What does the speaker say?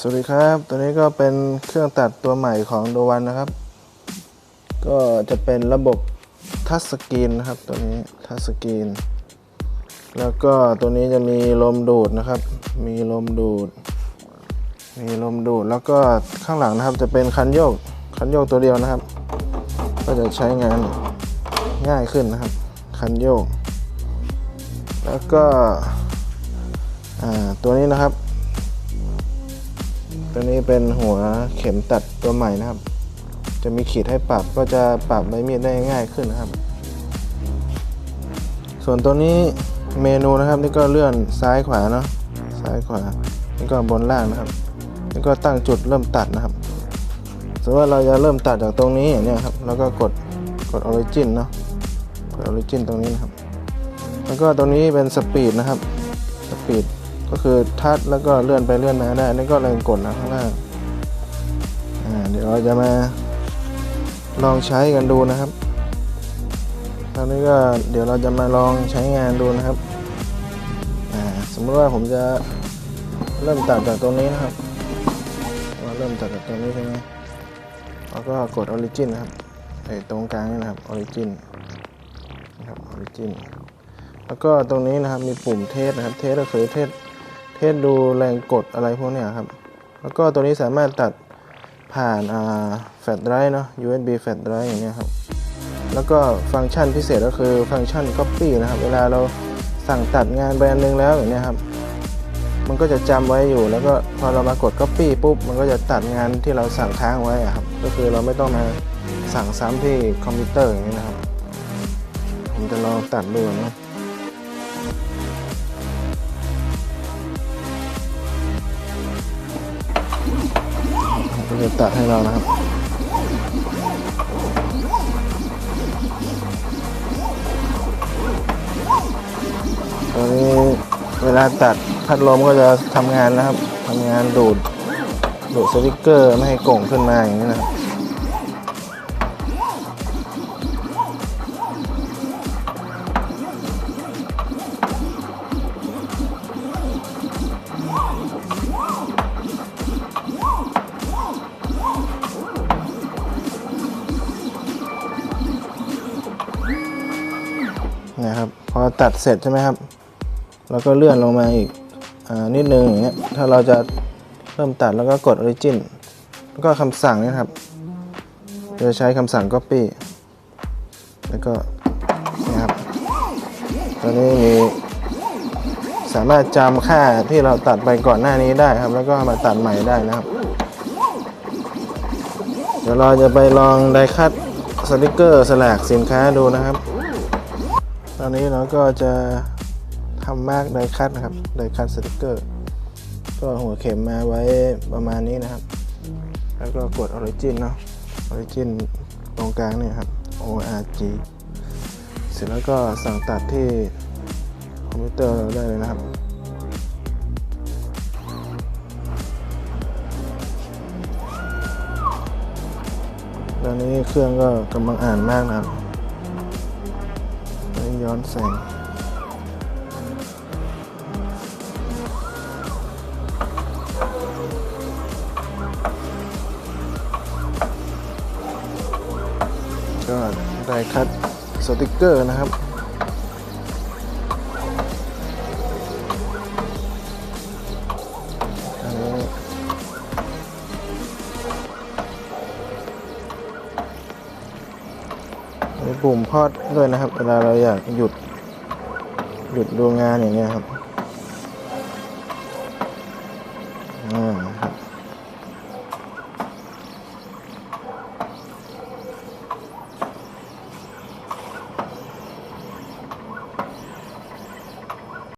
สวัสดีครับ ตัวนี้ก็เป็นเครื่องตัดตัวใหม่ของโดวันนะครับ ก็จะเป็นระบบทัชสกรีนนะครับ ตัวนี้ทัชสกรีน แล้วก็ตัวนี้จะมีลมดูดนะครับ มีลมดูด มีลมดูด แล้วก็ข้างหลังนะครับจะเป็นคันโยก คันโยกตัวเดียวนะครับ ก็จะใช้งานง่ายขึ้นนะครับ คันโยก แล้วก็ตัวนี้นะครับ ตัวนี้เป็นหัวเข็มตัดตัวใหม่นะครับ จะมีขีดให้ปรับก็จะปรับใบมีดได้ง่ายขึ้นนะครับ ส่วนตัวนี้เมนูนะครับนี่ก็เลื่อนซ้ายขวาเนาะซ้ายขวานี่ก็บนล่างนะครับนี่ก็ตั้งจุดเริ่มตัดนะครับสมมติว่าเราจะเริ่มตัดจากตรงนี้อย่างเนี้ยครับแล้วก็กดกดออริจินเนาะกดออริจินตรงนี้นะครับ แล้วก็ตรงนี้เป็นสปีดนะครับสปีด ก็คือทัดแล้วก็เลื่อนไปเลื่อนมาได้นี่ก็แรงกดนะข้างล่างอ่าเดี๋ยวเราจะมาลองใช้กันดูนะครับตอนนี้ก็เดี๋ยวเราจะมาลองใช้งานดูนะครับอ่าสมมติว่าผมจะเริ่มตัดจากตรงนี้นะครับว่าเริ่มตัดจากตรงนี้ใช่ไหมแล้วก็กดออริจินนะครับไอ้ตรงกลางนี่นะครับออริจินนะครับออริจินแล้วก็ตรงนี้นะครับมีปุ่มเทสนะครับ เทสก็คือเทส เทสดูแรงกดอะไรพวกเนี้ยครับ แล้วก็ตัวนี้สามารถตัดผ่านแฟลชไดร์เนาะ USB แฟลชไดร์อย่างเงี้ยครับ แล้วก็ฟังก์ชันพิเศษก็คือฟังก์ชัน Copy นะครับ เวลาเราสั่งตัดงานแบรนด์หนึ่งแล้วอย่างเนี้ยครับ มันก็จะจำไว้อยู่ แล้วก็พอเรามากด Copy ปุ๊บ มันก็จะตัดงานที่เราสั่งค้างไว้อะครับ ก็คือเราไม่ต้องมาสั่งซ้ำที่คอมพิวเตอร์อย่างนี้นะครับ ผมจะลองตัดดูนะ ตัดให้เรานะครับ ตอนนี้เวลาตัดพัดลมก็จะทำงานนะครับทำงานดูดดูดสติกเกอร์ไม่ให้โก่งขึ้นมาอย่างนี้นะครับ นะครับ พอตัดเสร็จใช่ไหมครับเราก็เลื่อนลงมาอีกอนิดนึงอย่างเงี้ยถ้าเราจะเริ่มตัดแล้วก็กด Origin แล้วก็คำสั่งนะครับจะใช้คำสั่ง Copy แล้วก็นี่ครับตัวนี้มีสามารถจำค่าที่เราตัดไปก่อนหน้านี้ได้ครับ แล้วก็มาตัดใหม่ได้นะครับ เดี๋ยวเราจะไปลองไดคัตสติกเกอร์สลักสินค้าดูนะครับ อนนี้เราก็จะทำมากไดยคัตนะครับไดยคัตสติกเกอร์ ก็หัวเข็มมาไว้ประมาณนี้นะครับ แล้วก็กด Origin เนาะ Origin ตรงกลางเนี่ยครับ ORG เสร็จแล้วก็สั่งตัดที่คอมพิวเตอร์เราได้เลยนะครับตอนนี้เครื่องก็กำลังอ่านมากนะครับ ย้อนแสงก็ได้คัดสติกเกอร์นะครับ มีปุ่มพอดด้วยนะครับ เวลาเราอยากหยุด หยุดดูงานอย่างเงี้ยครับ อ่า